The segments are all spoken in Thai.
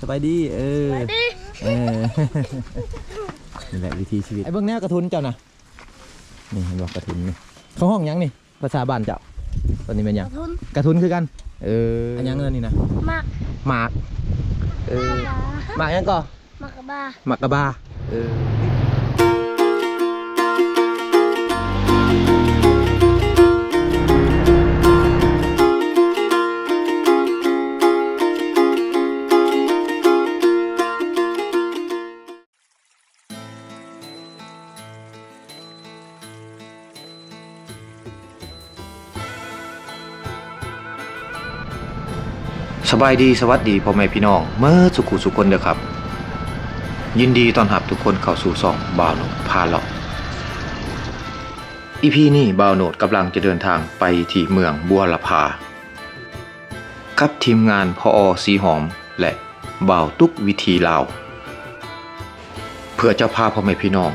สบายดี เออดิเออนี่แหละวิธีชีวิตไอ้เบื้องแนวกระทุนเจ้านะนี่เห็นบอกกระทุนนี่เขาห้องหยังนี่ ภาษาบ้านเจ้าตอนนี้เป็นหยังทุนกระทุนคือกัน เอออันยังเงินนี่นะมากหมากเออหมากยังก่อมากกะบาหมากกระบาเออ สบายดีสวัสดีพ่อแม่พี่น้องเมื่อสุขุสุคนเด้อครับ ยินดีต้อนรับทุกคนเข้าสู่ซองบ่าวโหนดพาเลาะอีพีนี้บ่าวโหนดกำลังจะเดินทางไปที่เมืองบัวละพากับทีมงานพออสีหอมและบ่าวตุกวิธีลาวเพื่อจะพาพ่อแม่พี่น้อง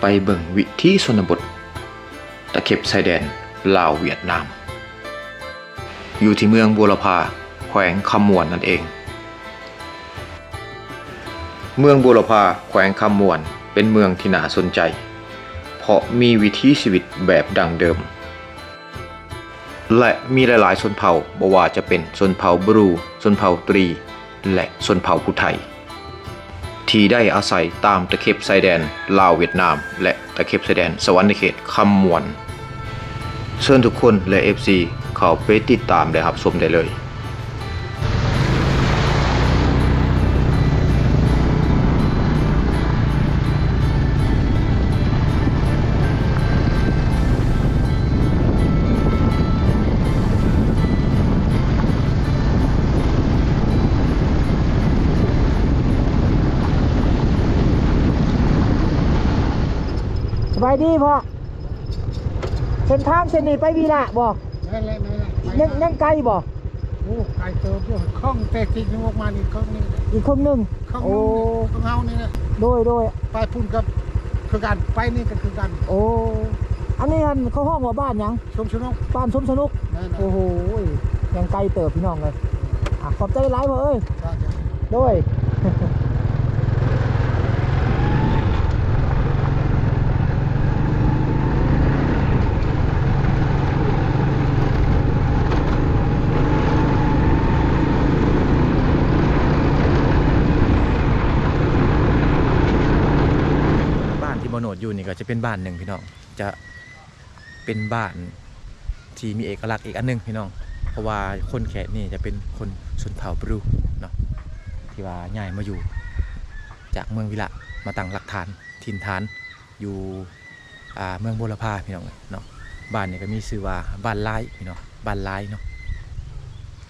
ไปเบิ่งวิถีชนบท ตะเข็บชายแดนลาวเวียดนาม อยู่ที่เมืองบัวลพา ขวงคำมวนนั่นเอง เมืองบัวลพาแขวงคำมวนเป็นเมืองที่น่าสนใจ เพราะมีวิถีชีวิตแบบดั้งเดิม และมีหลายๆชนเผ่าบ่ว่าจะเป็นชนเผ่าบรูชนเผ่าตรี และชนเผ่าผู้ไทย ที่ได้อาศัยตามตะเข็บชายแดนลาวเวียดนาม และตะเข็บชายแดนสวรรค์เขตคำมวนเชิญทุกคนและ FC เข้าไปติดตามได้ครับชมได้เลย ดีพ่อเส้นทางเส้นนี้ไปวีละบ่นั่นแหละนั่นแหละยังยังไกลบ่โอ้ไก่เติบด้วยข้องแต่ที่นึกออกมานี่ข้องนี่อีกครึ่งหนึงข้องโอ้ข้องเฮานี่นะโดยโดยไปพุ่นกับคือกันไปนี่ก็คือกัน โอ้อันนี้อันเขาห้องว่าบ้านหยังชมชนกบ้านสมสนุกนั่นน่ะโอ้โหยังไกลเติบพี่น้องเลยอะขอบใจหลายพ่อเอ้ยก็จะโดย บ้านที่บโนดอยู่นี่ ก็จะเป็นบ้านหนึ่งพี่น้องจะเป็นบ้านที่มีเอกลักษณ์อีกอันหนึงพี่น้อง เพราะว่าคนแขกนี่จะเป็นคนชนเผ่าบรูเนาะที่ว่าย้ายมาอยู่ จากเมืองวิละมาตั้งหลักฐานถิ่นฐานอยู่เมืองโบราพาพี่น้องเนาะบ้านนี่ก็มีชื่อว่าบ้านลายพี่น้องบ้านลายเนาะ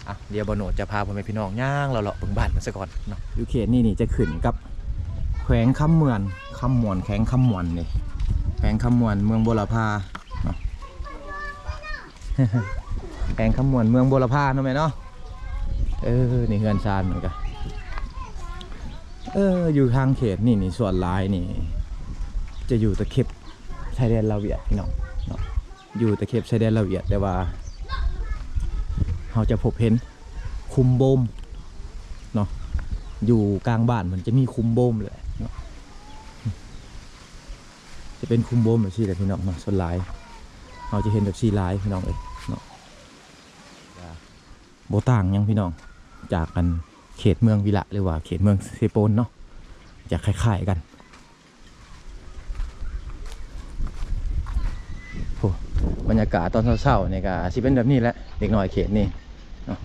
อะเดี๋ยวบโนดจะพาพ่อแม่พี่น้องย่างเราเลาะบิ่งบ้านมันซะก่อนเนาะอยู่เขตนี่นี่จะขึ้นกับแขวงคำเมือนคำมวนแขวงคำมวนนี่ วงคำมวนเมืองโบราพาแขวงคำมวนเมืองโบราพาเนาะแม่เนาะเออนี่เฮือนซานเหมือนกันเอออยู่ทางเขตนี่นี่ส่วนลายนี่ จะอยู่ตะเข็บชายแดนลาวเวียดพี่น้องเนาะอยู่ตะเข็บชายแดนลาวเวียดแต่ว่าเราจะพบเห็นคุมโบมเนาะอยู่กลางบ้านมันจะมีคุมโบมเลยเนาะ จะเป็นคุมโบมแบบซี่แหละพี่น้องเนาะส่วนหลายเราจะเห็นแบบซี่หลายพี่น้องเอ้ยเนาะโบต่างยังพี่น้องจากกันเขตเมืองวิละหรือว่าเขตเมืองเซโปนเนาะจะคล้ายๆกันโอ้บรรยากาศตอนเช้าๆเนี่ยก็สิเป็นแบบนี้แหละเด็กน้อยเขตนี่เนาะ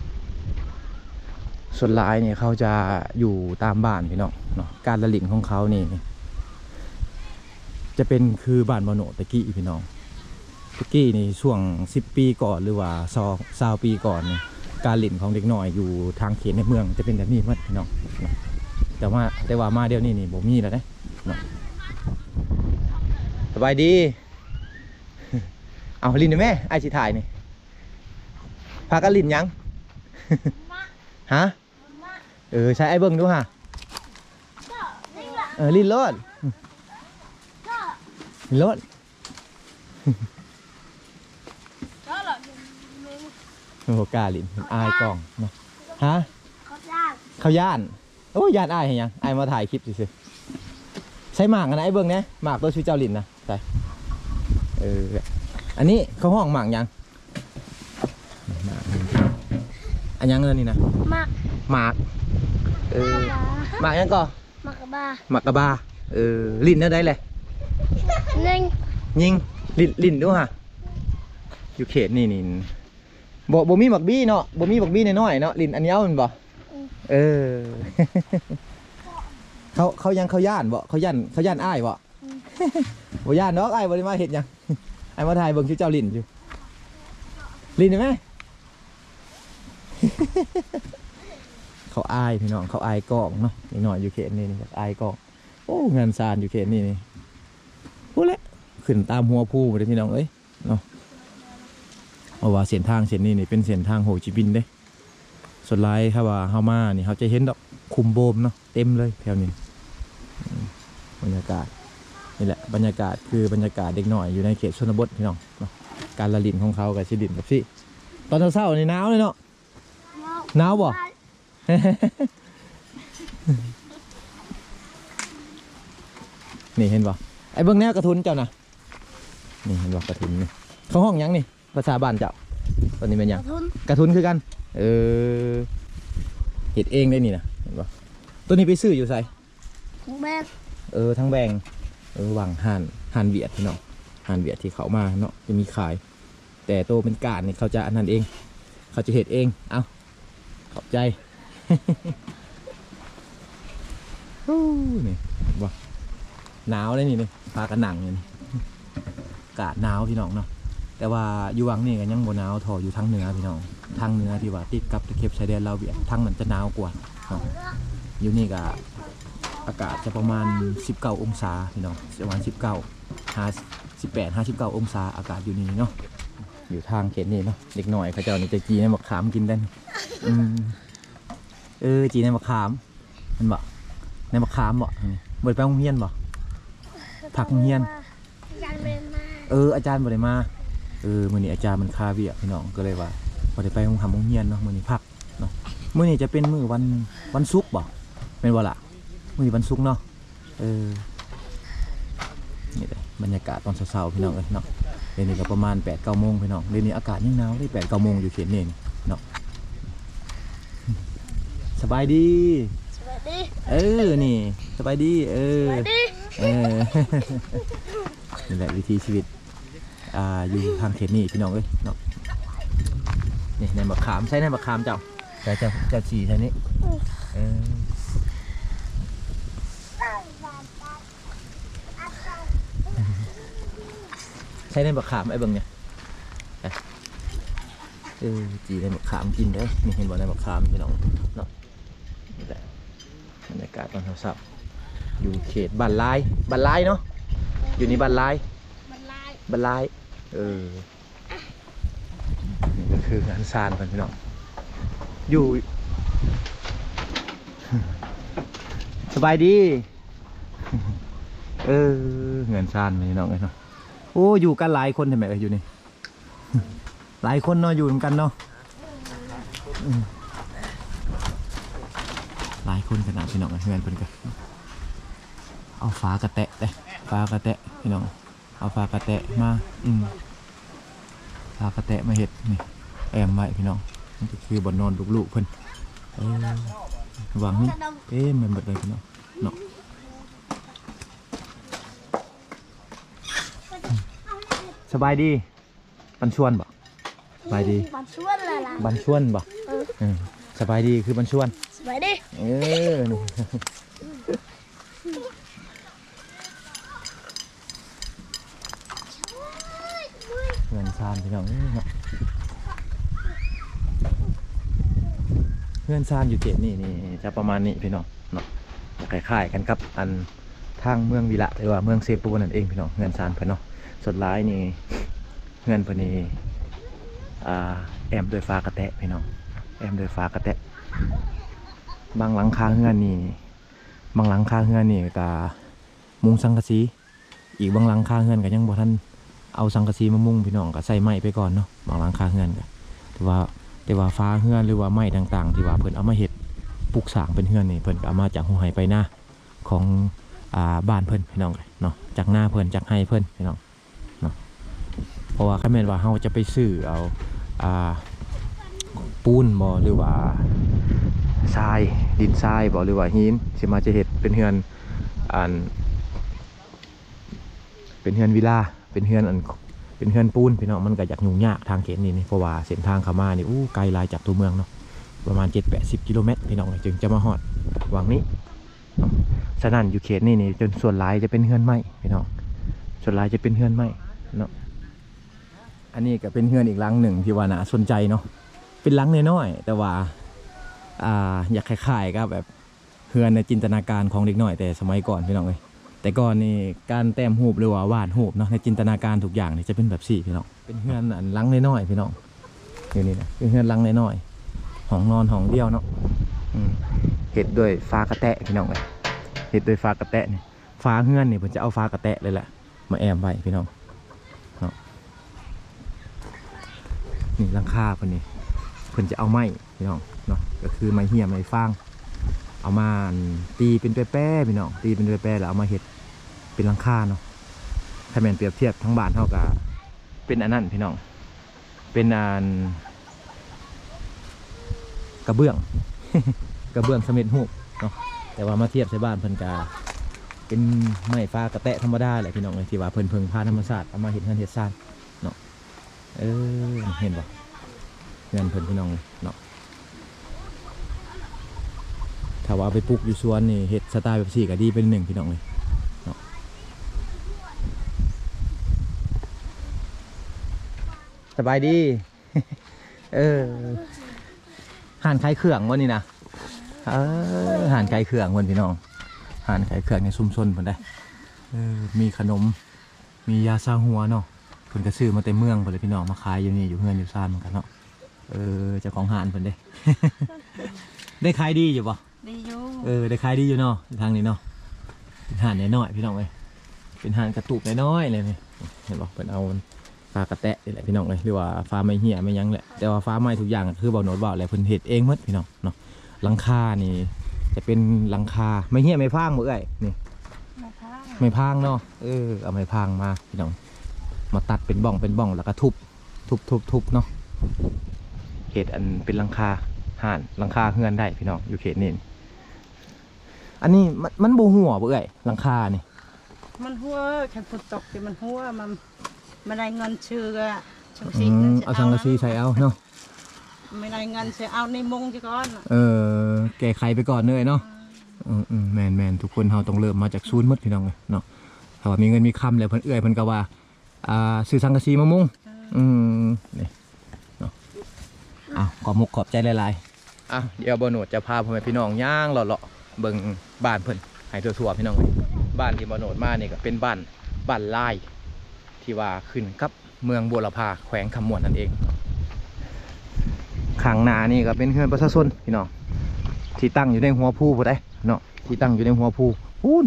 ส่วนหลายเนี่ยเขาจะอยู่ตามบ้านพี่น้องเนาะการละลิ่งของเขานี่ จะเป็นคือบ้านมโนตะกี้พี่น้องตะกี้นี่ช่วงสิบปีก่อนหรือว่าซอซาวปีก่อนนี่การหลิ่นของเด็กน้อยอยู่ทางเขตในเมืองจะเป็นแบบนี้หมดพี่น้องเนาะแต่ว่าแต่ว่ามาเดี๋ยวนี้นี่บ่มีแล้วนะเนาะสบายดี เอาลินได้ไหมไอชิถ่ายนี่พากันลินยังฮะเออใช้ไอ้เบิ้งดูฮะเออลินรถลิน รถก็หรอโอ้กล้าลินมันอายกล้องเนาะฮะเขาจ้างเขาย่านโอ้ยย่านอ้ายเห็นยังอ้ายมาถ่ายคลิปสิใช้หมากอันไหนเบิ่งเนี่ยหมากตัวชื่อเจ้าลินนะใช่เอออันนี้เขาห้องหมากยังหมากอันยังเงินนี่นะมักหมากเออบ้าหมากยังก่อมักกะบ้าหมากกระบาเออลินเท่าไดเลย หนึ่งยิงลินลินดูฮะอยู่เขตนี่นี่บ่บ่มีหมักบี้เนาะบ่มีหมักบี้น้อยๆเนาะลินอันยาวแมันบ่เออ เขาเขายังเขาย่านบ่เขาย่านเขาย่านอ้ายบ่บ่ย่านเนาะอ้ายบ่ได้มาเฮ็ดหยังอ้ายมาถ่ายเบิ่งชื่อเจ้าลินอยู่ลินเห็นไหมเขาอายพี่น้องเขาอายกล้องเนาะนิดหน่อยอยู่เขตนี่นี่อายกล้องโอ้งานซานอยู่เขตนี่นี่พูดแล้ว ขึ้นตามหัวผู้เลยพี่น้องเอ้ยเนาะเอาว่าเส้นทางเส้นนี้นี่เป็นเส้นทางโฮจิมินห์เด้ส่วนหลายถ้าว่าเฮามานี่เขาจะเห็นดอกคุมโบมเนาะเต็มเลยแถวนี้บรรยากาศนี่แหละบรรยากาศคือบรรยากาศเด็กหน่อยอยู่ในเขตชนบทพี่น้องเนาะการละลินของเขากับชิดินกับพี่ตอนเช้าๆนี่หนาวเลยเนาะหนาวบ่นี่เห็นบ่ไอ้เบิ้องแนวกระทุนเจ้านะ นี่เห็นบ่กระทุนนี่เขาห้องหยังนี่ภาษาบ้านเจ้าตอนนี้เป็นหยัง ทุนกระทุนคือกัน เออเห็ดเองได้นี่นะเห็นบ่ตัวนี้ไปซื้ออยู่ไสแบกเออทั้งแบงเออวางห่านห่านเวียดพี่น้องห่านเวียดที่เขามาเนาะจะมีขาย แต่โตเป็นการนี่เขาจะอันนั้นเอง เขาจะเห็ดเอง เอาขอบใจ ฮู้นี่เห็นบ่หนาวเลยนี่นี่พากันหนังอยู่นี่อากาศหนาวพี่น้องเนาะแต่ว่าอยู่วังนี่ก็ยังบ่หนาวเทออยู่ทางเหนือพี่น้องทางเหนือที่ว่าติดกับตะเข็บชายแดนลาวเวียดทางนั้นจะหนาวกว่าเนาะอยู่นี่ก็อากาศจะประมาณ 19 องศาพี่น้องประมาณ 19 58 59 องศาอากาศอยู่นี่เนาะอยู่ทางเขตนี่เนาะเด็กหน่อยเขาเจ้านี่จะกีในมะขามกินได้อืมเออจีในมะขามมันบอกในมะขามบ่นี่บ่ได้ไปโรงเรียนบ่ผักโรงเรียนยังเรียน เอออาจารย์บ่ได้มาเออมื้อนี้อาจารย์มันคาเวียกพี่น้องก็เลยว่าบ่ได้ไปโรงทำโรงเรียนเนาะมื้อนี้พักเนาะมื้อนี้จะเป็นมื้อวันวันศุกร์บ่แม่นบ่ล่ะมื้อนี้วันศุกร์เนาะเออนี่เลยบรรยากาศตอนเช้าๆพี่น้องเอ้ยเนาะเดี๋ยวนี้ก็ประมาณ8 9โมงพี่น้องเดี๋ยวนี้อากาศยังหนาวได้8 9โมงอยู่เขตนี่เนาะสบายดีสวัสดี เออ นี่ สบายดี เออสวัสดี เออ นี่แหละวิถีชีวิตอ่าอยู่ทางเขตนี่พี่น้องเอ้ยเนาะนี่ในมะขามใช่ในมะขามเจ้าแต่เจ้าเจ้าฉี่ใช่นี่เออใช่ในมะขามไอ้เบิ่งเนี่ยไปเออจีในมะขามกินเด้อนี่เห็นบ่ในมะขามพี่น้องเนาะนี่แหละบรรยากาศตอนเช้าๆอยู่เขตบ้านลายบ้านลายเนาะ อยู่นี่บ้านลายมันลายบ้านลาย เออ นี่ก็คืองานซานกันพี่น้อง อยู่ สบายดี เออเงินซานพี่น้องเลยเนาะ โอ้อยู่กันหลายคนใช่ไหมเอออยู่นี่ หลายคนเนาะอยู่กันเนาะอืมหลายคนขนาดพี่น้องเพื่อนเพิ่นกันเอาฟ้ากระแตะเด้ ฟ้ากระแตะพี่น้องเอาฟ้ากระแตะมาอืมฟ้ากระแตะมาเห็ดนี่แอมไว้พี่น้องนี่ก็คือบนนอนลูกๆเพิ่นเออวางนี่เอ๊ะมันเบิดเลยพี่น้องเนาะสบายดีบันชวนบ่สบายดีบันชวนละล่ะบันชวนบ่เออสบายดีคือบันชวนสวัสดีเออนี่เงิน ซานพี่น้องเนาะเงินซานอยู่เขตนี่นี่จะประมาณนี้พี่น้องเนาะจะคล้ายๆกันกับอันทางเมืองวิระหรือว่าเมืองเซปูนั่นเองพี่น้องเงินซานเพิ่นเนาะส่วนร้ายนี่เงินเพิ่นนี่แอมโดยฟ้ากระแตะพี่น้องแอมโดยฟ้ากระแตะบางหลังคาเฮือนนี่บางหลังคาเฮือนนี่ก็มุงสังกะสีอีกบางหลังคาเฮือนก็ยังบ่ทัน เอาสังกะสีมามุงพี่น้องก็ใส่ไม้ไปก่อนเนาะบางหลังคาเฮือนก็แต่ว่าแต่ว่าฟ้าเฮือนหรือว่าไม้ต่างๆ ที่ว่าเพิ่นเอามาเฮ็ดปลูกสร้างเป็นเฮือนนี่เพิ่นก็เอามาจากหัวไหไปหน้าของอ่าบ้านเพิ่นพี่น้องเนาะจากหน้าเพิ่นจากไห้เพิ่นพี่น้องเนาะเพราะว่าคันแม่นว่าเฮาจะไปซื้อเอาอ่าปูนบ่หรือว่าทรายดินทรายบ่หรือว่าหินสิมาจะเฮ็ดเป็นเฮือนอันเป็นเฮือนวิลา เป็นเฮือนอันเป็นเฮือนปูนพี่น้องมันก็อยากยุ่งยากทางเขตนี้นี่เพราะว่าเส้นทางข้ามานี่อู้ไกลลายจากตัวเมืองเนาะประมาณ 7-80 กิโลเมตรพี่น้องจึงจะมาฮอดวังนี้เนาะฉะนั้นอยู่เขตนี้นี่จนส่วนหลายจะเป็นเฮือนไม้พี่น้องส่วนหลายจะเป็นเฮือนไม้เนาะอันนี้ก็เป็นเฮือนอีกหลังหนึ่งที่ว่าน่าสนใจเนาะเป็นหลังน้อยๆแต่ว่าอ่าอยากคล้ายๆกับแบบเฮือนในจินตนาการของเด็กน้อยแต่สมัยก่อนพี่น้องเลย แต่ก่อนนี่การแต้มหูบหรือว่าวาดหูบเนาะในจินตนาการทุกอย่างนี่จะเป็นแบบสี่พี่น้องเป็นเฮือนอันลังน้อยๆพี่น้องอยู่นี่นะเป็นเฮือนลังน้อยๆห้องนอนห้องเดียวเนาะอืมเห็ดด้วยฟ้ากระแตะพี่น้องเลยเห็ดด้วยฟ้ากระแตะนี่ฟ้าเฮือนนี่ผมจะเอาฟ้ากระแตะเลยแหละมาแอมไว้พี่น้องเนาะนี่ลังคาเพิ่นนี่เพิ่นจะเอาไม้พี่น้องเนาะก็คือไม้เหี้ยไม้ฟาง เอามาตีเป็นแป้ๆพี่น้องตีเป็นแป้ๆแล้วเอามาเห็ดเป็นลังคาเนาะถ้าแมนเปรียบเทียบทั้งบ้านเท่ากับเป็นอันนั้นพี่น้อง เป็นอันกระเบื้อง กระเบื้องสำเร็จรูปเนาะแต่ว่ามาเทียบใส่บ้านเพิ่นกาเป็นไม้ฟ้ากระแตะธรรมดาแหละพี่น้องเลยที่ว่าเพิ่นเพิ่งพาธรรมชาสติเอามาเห็ดเงินเห็ดซ่านเนาะเออเห็นบ่เงินเพิ่นพี่น้องเนาะ ถ้าว่าเอาไปปลูกอยู่สวนนี่เห็ดสไตล์แบบสี่ก็ดีเป็นหนึ่งพี่น้องเลยเนาะสบายดี เออห่านขายเครื่องวันนี้นะเออห่านขายเครื่องวันพี่น้องห่านขายเครื่องในชุมชนเพิ่นได้เออมีขนม มียาซาหัวเนาะเพิ่นก็ซื้อมาแต่เมืองเพิ่นเลยพี่น้องมาขายอยู่นี่อยู่เฮือนอยู่ซ่านเหมือนกันเนาะ เออเจ้าของห่านเพิ่นเด้ ได้ขายดีอยู่ปะ ดีอยู่เออได้ขายดีอยู่เนาะทางนี้เนาะเป็นห่านน้อยๆพี่น้องเลยเป็นห่านกระตุกน้อยๆเลยนี่เห็นบอกเป็นเอาฟ้ากระแตะนี่แหละพี่น้องเลยหรือว่าฟ้าไม่เหี้ยไม่ยั้งแหละแต่ว่าฟ้าไหม้ทุกอย่างคือเบาโนดเบาอะไรเพิ่นเห็ดเองหมดพี่น้องเนาะหลังคานี่ จะเป็นหลังคาไม่เหี้ยไม่พางมือเอ้ยนี่มาพังไม่พางเนาะเออเอาไม่พางมาพี่น้องมาตัดเป็นบ้องเป็นบ้องแล้วก็ทุบทุบทุบทุบเนาะเขตอันเป็นหลังคาห่านหลังคาเฮือนได้พี่น้องอยู่เขตนี้ อันนี้มันมันบูหัวเบื่อยหลังคานี่มันหัวฉันฝนตกที่มันหัวมันไม่ได้เงินชื่ออะชังอืซีมนั่นเอาสังกะสีใส่เอาเนาะไม่ได้เงินเสียเอาในมงจะก่อนอะเออแก้ไขไปก่อนเลยเนาะอืมอืมแมนแมนทุกคนเฮาต้องเริ่มมาจากศูนย์หมดพี่น้องเลยเนาะถ้าว่ามีเงินมีคำแล้วเพิ่นเอื้อยเพิ่นก็ว่าอ่าซื้อสังกะสีมามุงอืมนี่เนาะอ้าวขอมุกขอบใจหลายๆอะเดี๋ยวบ่โหนดจะพาพ่อแม่พี่น้องย่างเลาะๆ เบิ่งบ้านเพิ่นให้ทั่วๆพี่น้องเลยบ้านที่บ่โหนดมานี่ก็เป็นบ้านบ้านลาย ที่ว่าขึ้นกับเมืองบัวลพาแขวงคำมวนนั่นเองขังหนานี่ก็เป็นเฮือนประชาชนพี่น้องที่ตั้งอยู่ในหัวภูผู้ใดเนาะที่ตั้งอยู่ในหัวภูพูน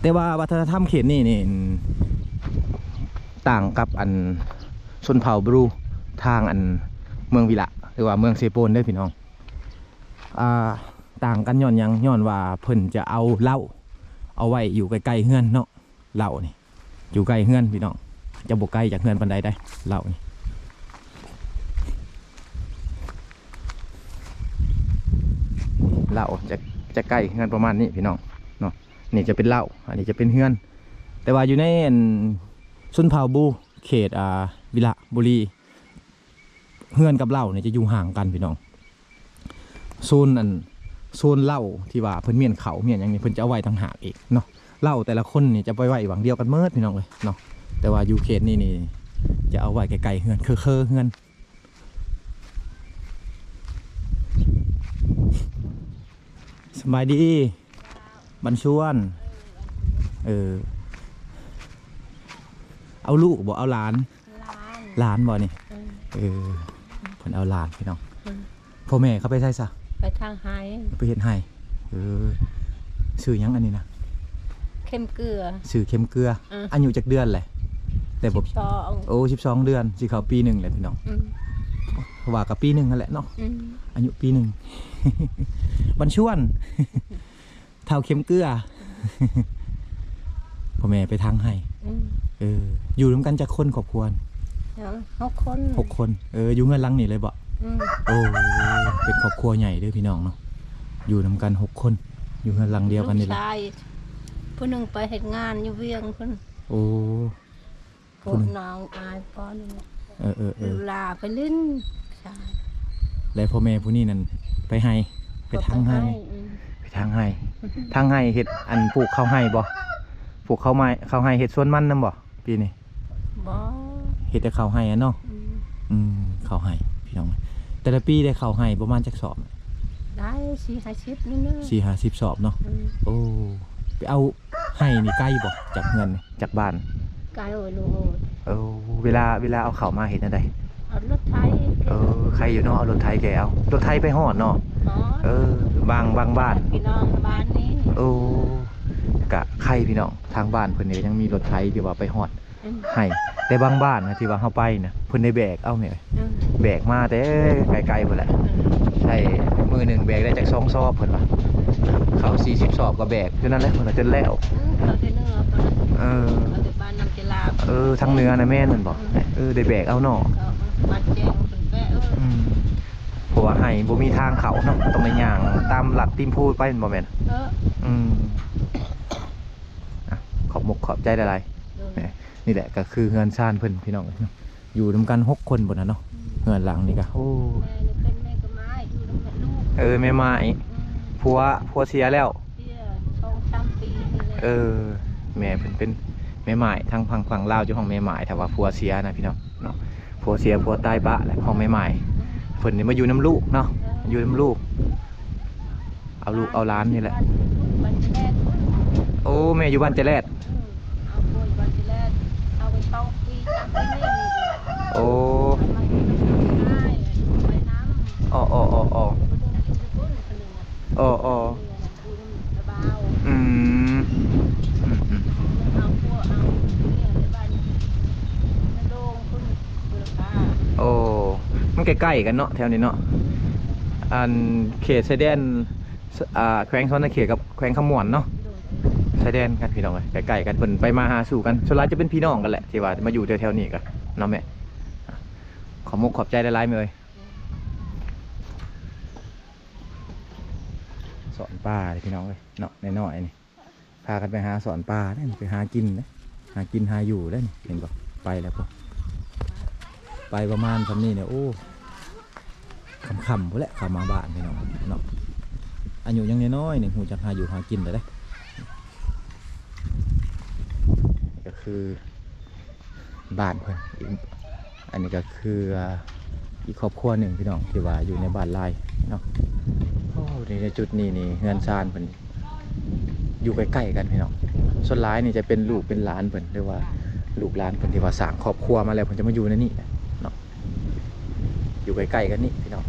แต่ว่าวัฒนธรรมเขตนี่นี่ต่างกับอันชนเผ่าบรูทางอันเมืองวิละหรือว่าเมืองเซโปนได้พี่น้อง อ่าต่างกันย้อนยังย้อนว่าเพิ่นจะเอาเหล้าเอาไว้อยู่ใกล้ๆเฮือนเนาะเหล้านี่ อยู่ใกล้เฮือนพี่น้องจะบกไกล้จากเฮือนปันใดได้เหล้านี่เหล้าจะจะใกล้เฮือนประมาณนี้พี่น้องเนาะนี่จะเป็นเหล้าอันนี้จะเป็นเฮือน แต่ว่าอยู่ในอันสุนเผาบูเขตอ่าวิละบุรีเฮือนกับเหล้าเนี่ยจะอยู่ห่างกันพี่น้อง โซนอันโซนเหล้าที่ว่าเพิ่นเมียนเขาเมียนอย่างนี้เพิ่นจะเอาไว้ต่างหากอีกเนาะเหล้าแต่ละคนนี่จะไปไว้หวังเดียวกันเมิดพี่น้องเลยเนาะแต่ว่าอยู่เขตนี่นี่จะเอาไว้ไกลๆเฮือนเคอๆเฮือนสบายดีบันชวนเออเอาลูกบอกเอาหลานล้านหลานบ่นี่เออเออเพิ่นเอาหลานพี่น้องอืมพ่อแม่เขาไปใส่ซะ ไปทางไฮไปเฮ็ดให้เออซื้อหยังอันนี้นะเข้มเกลือ ซื้อเข็มเกลืออืมอายุจักเดือนแหละแต่บ่ชองโอ้12 เดือนสิเข้าปีหนึงแหละพี่น้องอืมโหราะว่ากับปีหนึ่งนั่นแหละเนาะ อืมอายุปีหนึ่ง บันชวน เท่าเข็มเกลือ พ่อแม่ไปทางให้อืมเออ อยู่ร่วมกันจากคนครอบครัวเอาหกคนหกคน เออ อยู่เงินหลังนี่เลยบ่อืม โอ้เป็นครอบครัวใหญ่เด้อพี่น้องเนาะอยู่นำกันหกคนอยู่เงินหลังเดียวกันนี่แหลูละชายผู้หนึ่งไปเฮ็ดงานอยู่เวียงเพิ่นโอ้พวกน้องอายป้อนนี่เออเออเออลาไปเล่นใช่แล้วพ่อแม่ผู้นี้นั่นไปให้ไปทางให้อืมไปทางให้ทางให้เฮ็ดอันปลูกข้าวให้บ่ปลูกข้าวไม้ข้าวให้เฮ็ดสวนมันนำบ่ปีนี้บ่เฮ็ดแต่ข้าวให้อะเนาะอืมอืมข้าวให้ พี่น้องแต่ละปีได้ข้าวให้ประมาณจักสอบได้สี่ห้าสิบนี่เนอะสี่ห้าสิบสอบเนาะอืมโอ้ไปเอาให้นี่ใกล้บ่จากเงินนี่จากบ้านกายโอ้ยลูกโอ้ยเออเวลาเวลาเอาข้าวมาเฮ็ดจังไดเอารถไถเออใครอยู่เนาะเอารถไถแกเอารถไถไปฮอดเนาะอ๋อเออบางบางบ้านพี่น้องบ้านนี้โอ้กะใครพี่น้องทางบ้านเพิ่นนี่ยังมีรถไถที่ว่าไปฮอดอืมให้ แต่บางบ้านนะที่ว่าเฮาไปนะเพิ่นได้แบกเอาแม่อืมแบกมาแต่ไกลๆพุ่นแหละใช่มือหนึงแบกได้จากสองซอบเพิ่นว่าเขา40ซอบก็แบกจนนั้นแหละเพิ่นว่าจนแล้วอืมเขาจะเนื้อเขาเออเขาจะบ้านนำจะลาบเออทางเหนือนะแม่นมันบอกเออได้แบกเอาเนาะเขามาแจ้งเป็นแปะเอออืมเพราะว่าให้บ่มีทางเขาเนาะต้องได้ย่างตามหลักติมพูดไปแม่นบ่แม่นเอออืมอะขอบมกขอบใจหลายๆเออ นี่แหละก็คือเฮือนซ่านเพิ่นพี่น้องเนาะอยู่นำกันหกคนบนนั้นเนาะเฮือนหลังนี่ก็โอ้แม่นี่เป็นแม่กับไม้อยู่ตรงนั้นลูกเออแม่ไม้อืมผัวผัวเสียแล้วเที่ยสองสามปีนี่แหละเออแม่เพิ่นเป็นแม่ไม้ทางฝั่งฝั่งลาวอยู่ห้องแม่ไม้ถ้าว่าผัวเสียนะพี่น้องเนาะผัวเสียผัวตายปะแหละห้องแม่ไม้เพิ่นนี่มาอยู่น้ำลูกเนาะอยู่น้ำลูก เอาลูกเอาหล้านนี่แหละบ้านแรกโอ้แม่อยู่บ้านเจแรด เอาป่วยบ้านแรกเอาไปต้องปีตามไปนี่นี่ โอ้ เอามาอยู่ในน้ำไปน้ำอ๋ออ๋ออ๋ออ๋ออ๋ออ๋ออืมอืมอืมโอ้มันใกล้ๆกันเนาะแถวนี้เนาะอันเขตชายแดนอ่าแขวงซ้อนนเขตกับแขวงขมวนเนาะชายแดนกันพี่น้องเลยใกล้ๆกันเพิ่นไปมาหาสู่กันส่วนหลายจะเป็นพี่น้องกันแหละที่ว่ามาอยู่แถวๆนี้กันเนาะแม่ขอบมุกขอบใจหลายเลย สอนป้าเลยพี่น้องเลยเนาะน้อยๆนี่พากันไปหาสอนป้าได้นี่ไปหากินนะหากินหาอยู่ได้นี่เห็นปะไปแล้วพอไปประมาณทำนี่เนี่ยโอ้คำๆพวกแหละเข้ามาบ้านพี่น้องเนาะอายุยังน้อยๆหนึ่งหูจักหาอยู่หากินเลยได้ก็คือบ้านเพื่อนอันนี้ก็คืออีกครอบครัวหนึ่งพี่น้องที่ว่าอยู่ในบ้านลายเนาะ โอ้ในจุดนี้นี่เฮือนซานเพิ่นอยู่ใกล้ๆกันพี่น้องส่วนร้ายนี่จะเป็นลูกเป็นหลานเพิ่นหรือว่าลูกหลานเพิ่นที่ว่าสร้างครอบครัวมาแล้วเพิ่นจะมาอยู่ในนี่เนาะอยู่ใกล้ๆกันนี่พี่น้อง